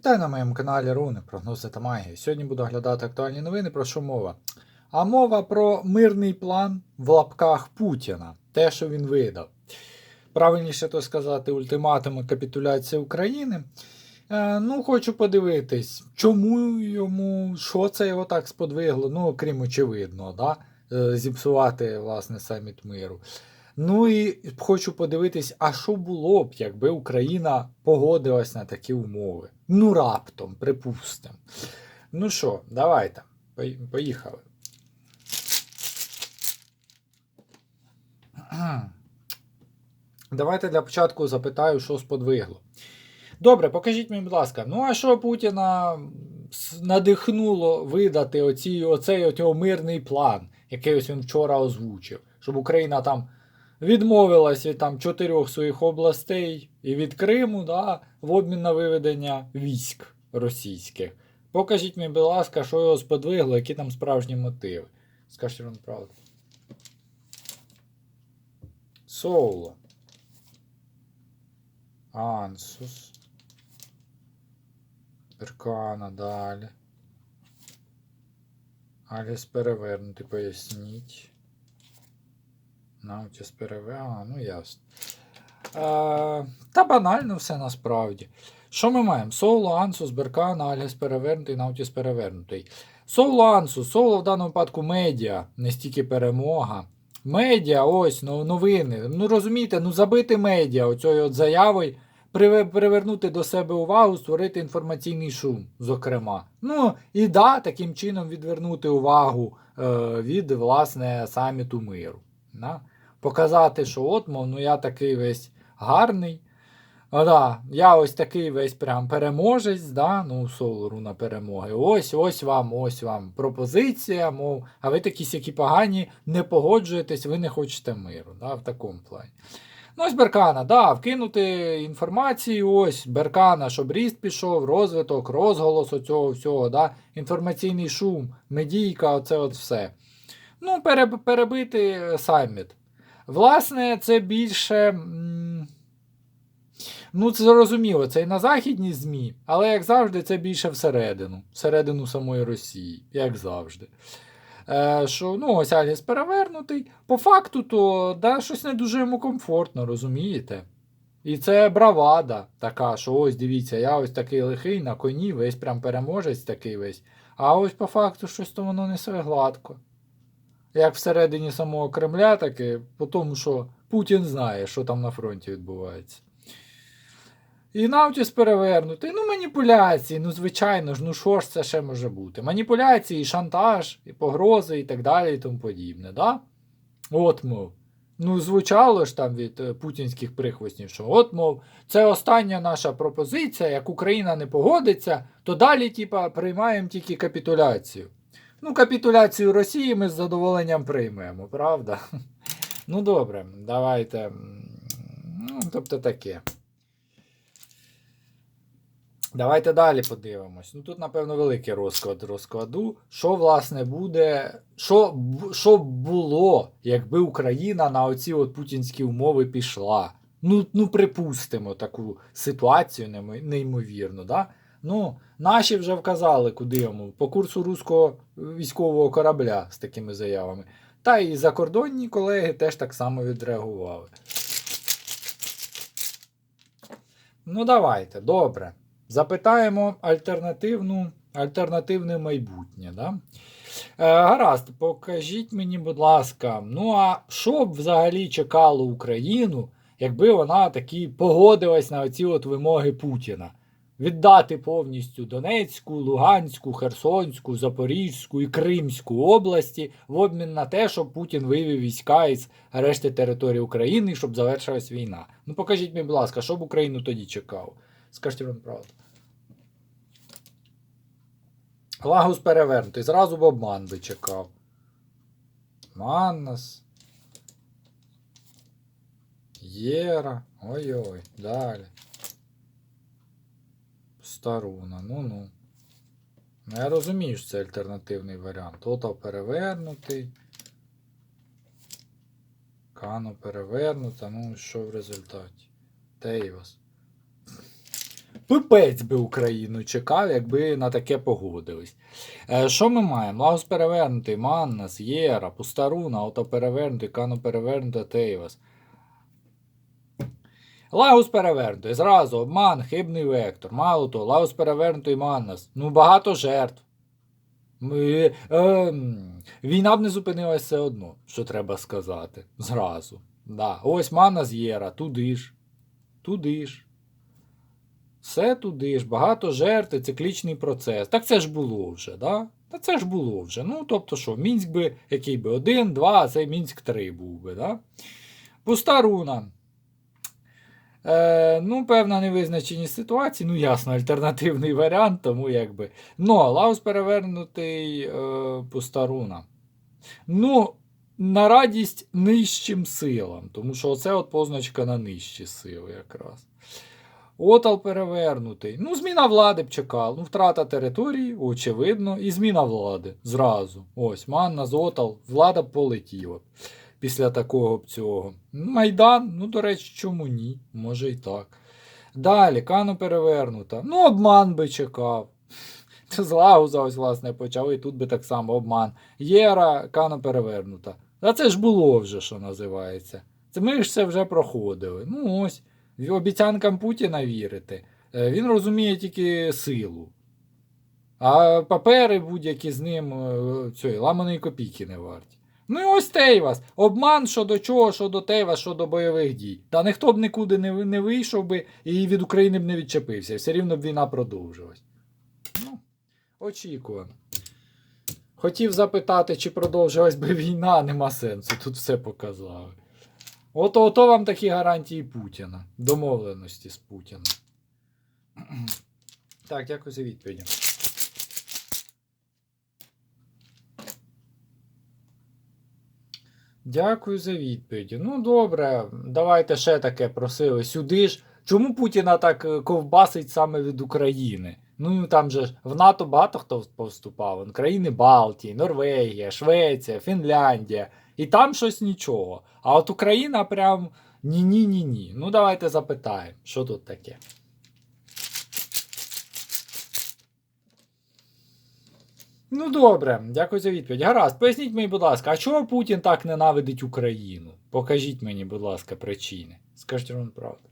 Вітаю на моєму каналі Руни, прогнози та магія. Сьогодні буду оглядати актуальні новини. Про що мова? А мова про мирний план в лапках Путіна. Те, що він видав. Правильніше то сказати, ультиматум і капітуляція України. Е, ну, хочу подивитись, чому йому, що це його так сподвигло, ну, окрім очевидного, да? е, зіпсувати власне саміт миру. Ну і хочу подивитись, а що було б, якби Україна погодилась на такі умови. Ну, раптом, припустимо. Ну що, давайте. Поїхали. Давайте для початку запитаю, що сподвигло. Добре, покажіть мені, будь ласка, ну а що Путіна надихнуло видати оці, оцей от мирний план, який ось він вчора озвучив, щоб Україна там відмовилась від там чотирьох своїх областей і від Криму, да, в обмін на виведення військ російських. Покажіть мені, будь ласка, що його сподвигло, які там справжні мотиви. Скажіть вам правду. Соло. Ансус. Перкана далі. Аліс перевернути, поясніть. Наутіс переве. А, ну ясно. Е, та банально все насправді. Що ми маємо? Соло, Ансус, Беркан, Аліс перевернутий, Наутіс перевернутий. Соло Ансус, соло в даному випадку медіа, не стільки перемога. Медіа, ось ну, новини. Ну розумієте, ну забити медіа оцею от заявою, привернути до себе увагу, створити інформаційний шум, зокрема. Ну і да, таким чином відвернути увагу е, від власне саміту миру. Да? Показати, що от, мов, ну я такий весь гарний. Да, я ось такий весь прям переможець, да, ну, солору на перемоги. Ось, ось вам, ось вам пропозиція, мов, а ви такі сякі погані, не погоджуєтесь, ви не хочете миру, да, в такому плані. Ну, ось Беркана, да, вкинути інформацію, ось Беркана, щоб ріст пішов, розвиток, розголос оцього всього, да, інформаційний шум, медійка, оце от все. Ну, пере, перебити саміт. Власне, це більше. Ну, це зрозуміло, це і на західні ЗМІ, але як завжди, це більше всередину, всередину самої Росії, як завжди. Е, що, ну, ось Аліс перевернутий. По факту, то да, щось не дуже йому комфортно, розумієте? І це бравада така, що ось дивіться, я ось такий лихий на коні, весь прям переможець такий весь. А ось по факту щось то воно не все гладко. Як всередині самого Кремля, так і по тому, що Путін знає, що там на фронті відбувається. І Наутіс перевернутий. Ну, маніпуляції, ну, звичайно ж, ну що ж це ще може бути? Маніпуляції, шантаж, і погрози, і так далі, і тому подібне, да? От, мов. Ну, звучало ж там від е, путінських прихвостнів, що от, мов, це остання наша пропозиція, як Україна не погодиться, то далі, типа, приймаємо тільки капітуляцію. Ну, капітуляцію Росії ми з задоволенням приймемо, правда? Ну, добре, давайте. Ну, тобто таке. Давайте далі подивимось. Ну тут, напевно, великий розклад розкладу. Що, власне, буде. Що, що було, якби Україна на оці от путінські умови пішла? Ну, ну припустимо таку ситуацію неймо- неймовірну, да? Ну, наші вже вказали, куди йому, по курсу руського військового корабля з такими заявами. Та і закордонні колеги теж так само відреагували. Ну, давайте, добре. Запитаємо альтернативну, альтернативне майбутнє. Да? Е, гаразд, покажіть мені, будь ласка, ну а що б взагалі чекало Україну, якби вона таки погодилась на оці от вимоги Путіна? Віддати повністю Донецьку, Луганську, Херсонську, Запорізьку і Кримську області в обмін на те, щоб Путін вивів війська із решти території України, щоб завершилась війна. Ну покажіть мені, будь ласка, що б Україну тоді чекало? Скажіть вам правду. Лагус перевернутий. Зразу б обман би чекав. Маннас. Єра. Ой-ой. Далі. Старуна. Ну-ну. Ну, я розумію, що це альтернативний варіант. Тотал перевернутий. Кано перевернута. Ну, що в результаті? Тейвас. пипець би Україну чекав, якби на таке погодились. Е, що ми маємо? Лагос перевернутий, Маннас, Єра, Пустаруна, Автоперевернутий, Кано перевернута, Тейвас. Лагус перевернутий, зразу обман, хибний вектор. Мало того, Лагус перевернутий Маннас. Ну, багато жертв. Ми, ем, війна б не зупинилась все одно, що треба сказати. Зразу. Да. Ось Манна з Єра, туди ж. Туди ж. Все туди ж, багато жертв, циклічний процес. Так це ж було вже, да? Та це ж було вже. Ну, тобто що, Мінськ би, який би один, два, а цей Мінськ 3 був би, да? Пуста руна. Е, ну, певна невизначеність ситуації, ну, ясно, альтернативний варіант, тому якби. Ну, Лаус перевернутий е, пуста руна. Ну, на радість нижчим силам, тому що оце от позначка на нижчі сили якраз. Отал перевернутий. Ну, зміна влади б чекав. Ну, втрата території, очевидно, і зміна влади зразу. Ось, манна з Отал, влада полетіла після такого цього. Майдан, ну, до речі, чому ні? Може і так. Далі, Кано перевернута. Ну, обман би чекав. З Лагуза ось, власне, почали, і тут би так само обман. Єра, Кано перевернута. А це ж було вже, що називається. Це ми ж це вже проходили. Ну ось, обіцянкам Путіна вірити. Е, Він розуміє тільки силу. А папери будь-які з ним е, цієї ламаної копійки не варті. Ну і ось Тейвас. Обман щодо чого, щодо Тейвас, щодо бойових дій. Та ніхто б нікуди не, не вийшов би і від України б не відчепився. Все рівно б війна продовжилась. Ну, очікуємо. Хотів запитати, чи продовжилась би війна, нема сенсу. Тут все показали. От ото вам такі гарантії Путіна. Домовленості з Путіним. Так, дякую за відповіді. Дякую за відповіді. Ну, добре, давайте ще таке просили. Сюди ж. Чому Путіна так е, ковбасить саме від України? Ну там же в НАТО багато хто повступав. Вон, Країни Балтії, Норвегія, Швеція, Фінляндія. І там щось нічого. А от Україна прям ні-ні-ні-ні. Ну давайте запитаємо, що тут таке. Ну добре, дякую за відповідь. Гаразд, поясніть мені, будь ласка, а чого Путін так ненавидить Україну? Покажіть мені, будь ласка, причини. Скажіть вам правду.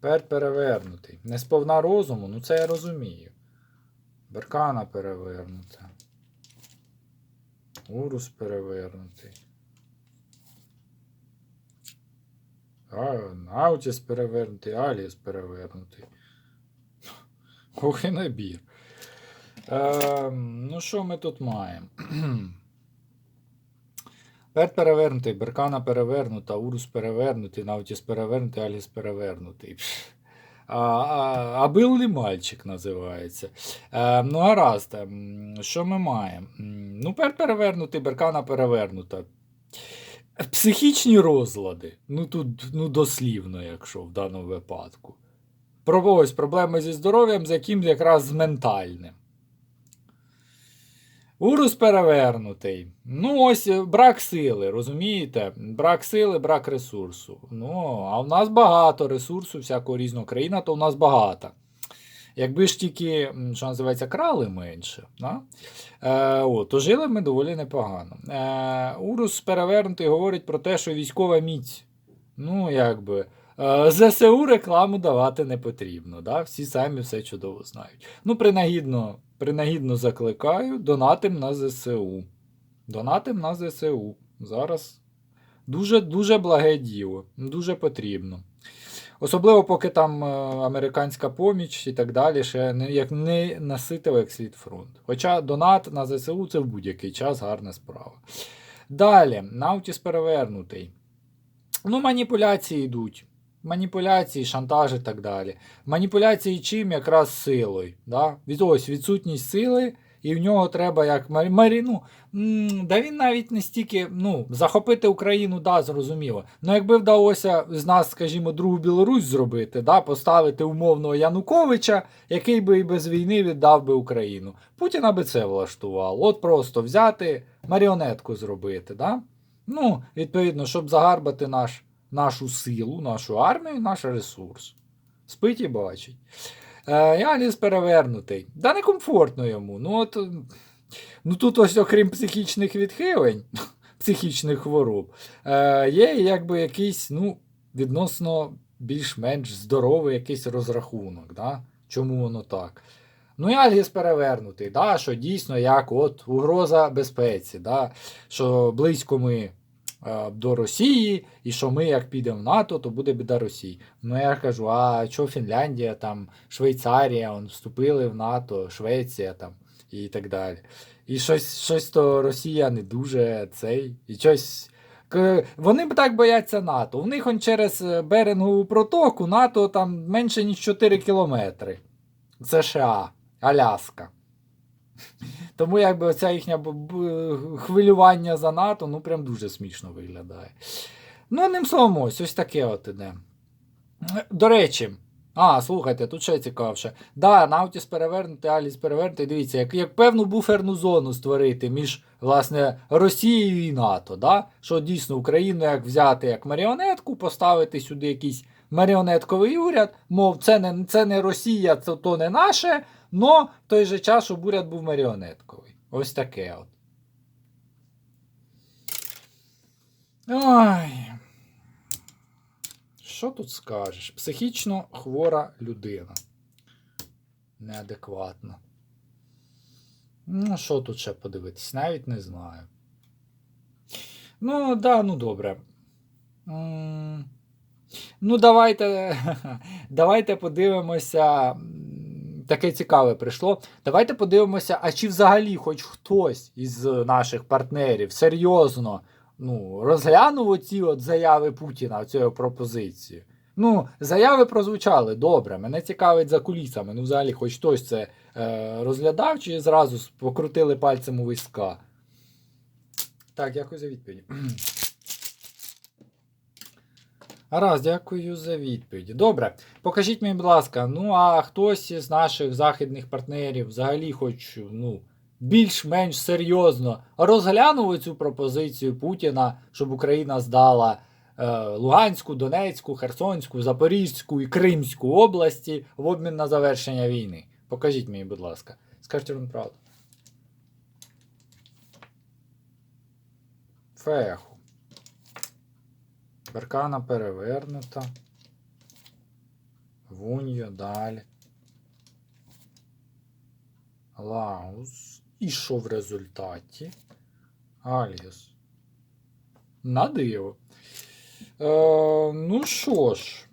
Пер перевернутий. Не сповна розуму, ну це я розумію. Беркана перевернута. Урус перевернутий. А, Наутіс перевернутий, Аліс перевернутий. І набір. Е, ну, що ми тут маємо? Перт перевернутий, Беркана перевернута, Урус перевернутий, Наутіс перевернутий, Аліс перевернутий. А, а, а Билли мальчик називається. Е, ну, гаразд, ем, що ми маємо? Ну, перт перевернутий, Беркана перевернута. Психічні розлади. Ну, тут ну, дослівно, якщо в даному випадку. Про ось проблеми зі здоров'ям, з яким якраз з ментальним. Урус перевернутий. Ну, ось е, брак сили, розумієте? Брак сили, брак ресурсу. Ну, а в нас багато ресурсу, всякого різного країна, то в нас багато. Якби ж тільки, що називається, крали менше, да? е, о, то жили ми доволі непогано. Е, Урус перевернутий говорить про те, що військова міць. Ну, якби. Е, ЗСУ рекламу давати не потрібно. Да? Всі самі все чудово знають. Ну, принагідно, принагідно закликаю, донатим на ЗСУ. Донатим на ЗСУ. Зараз дуже, дуже благе діло, дуже потрібно. Особливо, поки там е, американська поміч і так далі, ще не, як не наситив як слід фронт. Хоча донат на ЗСУ це в будь-який час гарна справа. Далі, Наутіс перевернутий. Ну, маніпуляції йдуть. Маніпуляції, шантаж і так далі. Маніпуляції чим якраз силою. Да? Від, ось відсутність сили, і в нього треба як марі, марі, ну, да він навіть не стільки ну, захопити Україну, да, зрозуміло. Ну, якби вдалося з нас, скажімо, другу Білорусь зробити, да, поставити умовного Януковича, який би і без війни віддав би Україну. Путіна би це влаштувало. От просто взяти маріонетку зробити. Да? Ну, відповідно, щоб загарбати наш, нашу силу, нашу армію, наш ресурс. Спить і бачить. Е, Аліс перевернутий. Да некомфортно йому. Ну, от, ну тут ось, окрім психічних відхилень, психічних хвороб, е, є якби якийсь, ну, відносно більш-менш здоровий якийсь розрахунок. Да? Чому воно так? Ну, і Альгіс перевернутий, да? що дійсно як от угроза безпеці, да? що близько ми до Росії, і що ми, як підемо в НАТО, то буде біда Росії. Ну я кажу, а що Фінляндія, там, Швейцарія, он, вступили в НАТО, Швеція там, і так далі. І щось, щось то Росія не дуже цей. І щось. Вони б так бояться НАТО. У них он через е, Берингову протоку НАТО там менше ніж 4 кілометри. США, Аляска. Тому якби оця їхня хвилювання за НАТО, ну прям дуже смішно виглядає. Ну, одним словом, ось ось таке от іде. До речі, а, слухайте, тут ще цікавше. Да, Наутіс перевернути, Аліс перевернути. Дивіться, як, як певну буферну зону створити між власне, Росією і НАТО. Да? Що дійсно Україну як взяти як маріонетку, поставити сюди якийсь маріонетковий уряд, мов, це не, це не Росія, це то не наше, но в той же час, щоб уряд був маріонетковий. Ось таке от. Ой. Що тут скажеш? Психічно хвора людина. Неадекватна. Ну, що тут ще подивитись? Навіть не знаю. Ну, да, ну добре. Ну, давайте, давайте подивимося. Таке цікаве прийшло. Давайте подивимося, а чи взагалі хоч хтось із наших партнерів серйозно ну, розглянув оці от заяви Путіна, оцю пропозицію. Ну, заяви прозвучали добре. Мене цікавить за кулісами. Ну, взагалі, хоч хтось це е, розглядав, чи зразу покрутили пальцем у війська. Так, дякую за відповідь. Гаразд, дякую за відповіді. Добре, покажіть мені, будь ласка, ну а хтось із наших західних партнерів взагалі хоч ну, більш-менш серйозно розглянув цю пропозицію Путіна, щоб Україна здала е, Луганську, Донецьку, Херсонську, Запорізьку і Кримську області в обмін на завершення війни. Покажіть мені, будь ласка. Скажіть вам правду. Феху. Беркана перевернута. Вуньо далі. Лаус. І що в результаті? Аліс. На диво. Е, ну що ж,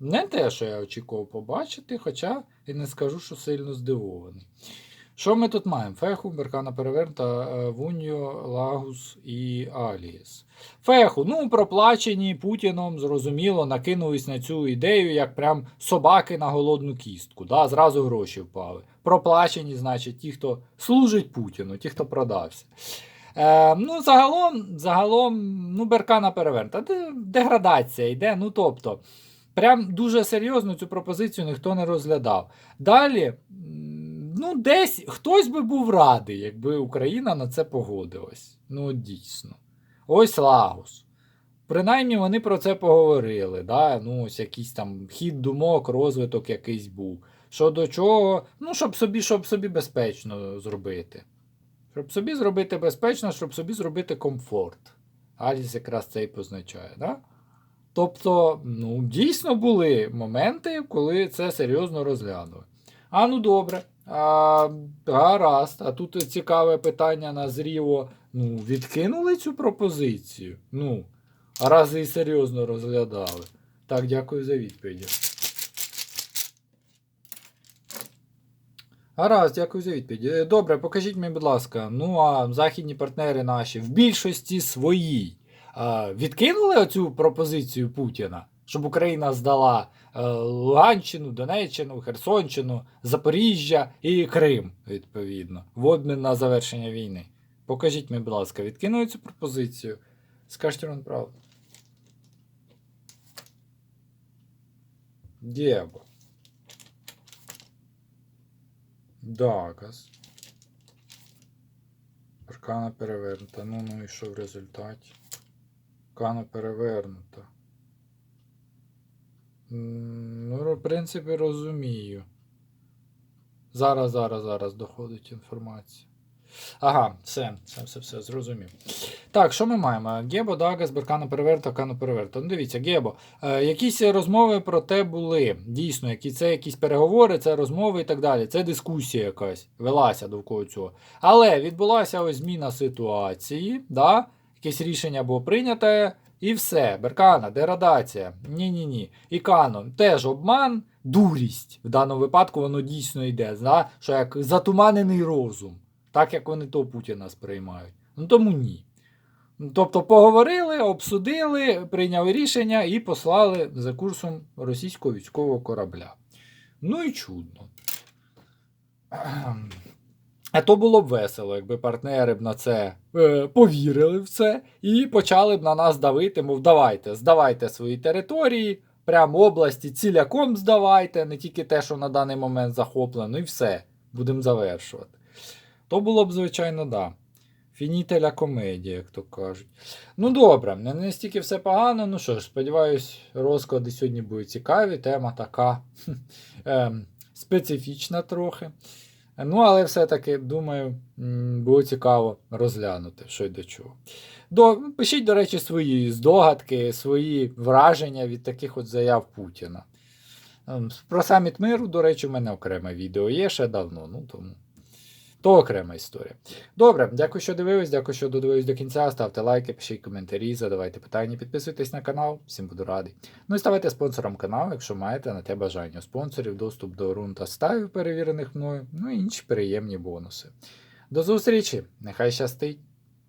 не те, що я очікував побачити, хоча і не скажу, що сильно здивований. Що ми тут маємо? Феху, Беркана перевернута, е, Вуньо, Лагус і Аліс. Феху, ну, проплачені Путіном, зрозуміло, накинулись на цю ідею, як прям собаки на голодну кістку. Да? Зразу гроші впали. Проплачені, значить, ті, хто служить Путіну, ті, хто продався. Е, ну, загалом, загалом, ну, Беркана перевернута. Деградація йде. Ну, тобто, прям дуже серйозно цю пропозицію ніхто не розглядав. Далі, ну, десь хтось би був радий, якби Україна на це погодилась. Ну, дійсно. Ось Лагус. Принаймні вони про це поговорили. Да? Ну, ось якийсь там хід думок, розвиток якийсь був. Що до чого, ну, щоб собі, щоб собі безпечно зробити. Щоб собі зробити безпечно, щоб собі зробити комфорт. Аліс якраз це і позначає. Да? Тобто, ну, дійсно були моменти, коли це серйозно розглянули. А ну добре. А, гаразд. А тут цікаве питання назріло. Ну, відкинули цю пропозицію. Ну, а раз і серйозно розглядали. Так, дякую за відповідь. Гаразд, дякую за відповідь. Е, Добре, покажіть мені, будь ласка. Ну, а західні партнери наші в більшості своїй відкинули оцю пропозицію Путіна, щоб Україна здала е, Луганщину, Донеччину, Херсонщину, Запоріжжя і Крим, відповідно, в обмін на завершення війни. Покажіть мені, будь ласка, відкинули цю пропозицію. Скажіть вам правду. Дєбо. Дагас. Аркана перевернута. Ну, ну і що в результаті? Аркана перевернута. Ну, в принципі, розумію. Зараз, зараз, зараз доходить інформація. Ага, все, все, все, все, зрозумів. Так, що ми маємо? Гебо, Дагас, Беркано переверто, Кано переверто. Ну, дивіться, Гебо, е, якісь розмови про те були. Дійсно, які, це якісь переговори, це розмови і так далі. Це дискусія якась велася довкола цього. Але відбулася ось зміна ситуації, да? якесь рішення було прийняте, і все. Беркана, дерадація. Ні-ні-ні. І Кано, теж обман, дурість. В даному випадку воно дійсно йде, да? що як затуманений розум, так як вони то Путіна сприймають. Ну тому ні. Тобто поговорили, обсудили, прийняли рішення і послали за курсом російського військового корабля. Ну і чудно. А то було б весело, якби партнери б на це е, повірили в це і почали б на нас давити, мов давайте, здавайте свої території, прямо області ціляком здавайте, не тільки те, що на даний момент захоплено, і все, будемо завершувати. То було б, звичайно, да. Фінітеля комедія, як то кажуть. Ну добре, не настільки все погано. Ну що ж, сподіваюсь, розклади сьогодні будуть цікаві. Тема така ем, специфічна трохи. Ну, але все-таки, думаю, було цікаво розглянути, що й до чого. До, пишіть, до речі, свої здогадки, свої враження від таких от заяв Путіна. Ем, Про саміт миру, до речі, у мене окреме відео є ще давно, ну тому. То окрема історія. Добре, дякую, що дивились, дякую, що додивились до кінця. Ставте лайки, пишіть коментарі, задавайте питання, підписуйтесь на канал, всім буду радий. Ну і ставайте спонсором каналу, якщо маєте на те бажання. Спонсорів доступ до рун та перевірених мною, ну і інші приємні бонуси. До зустрічі! Нехай щастить!